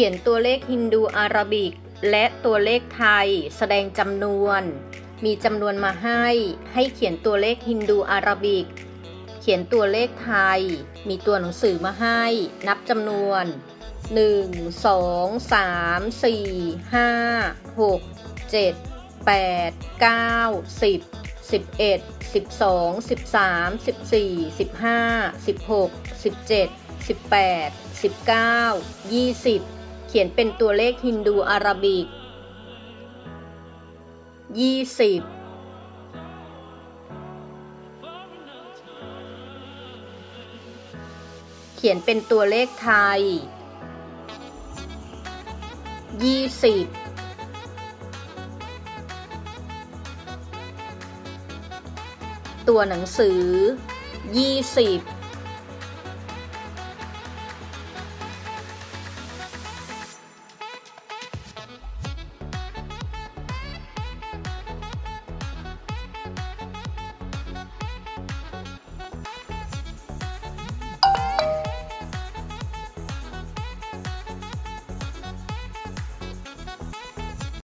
ขียนตัวเลขฮินดูอาราบิก และตัวเลขไทย แสดงจำนวน มีจำนวนมาให้ ให้เขียนตัวเลขฮินดูอาราบิก เขียนตัวเลขไทย มีตัวหนังสือมาให้ นับจำนวน 1 2 3 4 5 6 7 8 9 10 11 12 13 14 15 16 17 18 19 20เขียนเป็นตัวเลขฮินดูอาราบิก 20เขียนเป็นตัวเลขไทย 20 ตัวหนังสือ 20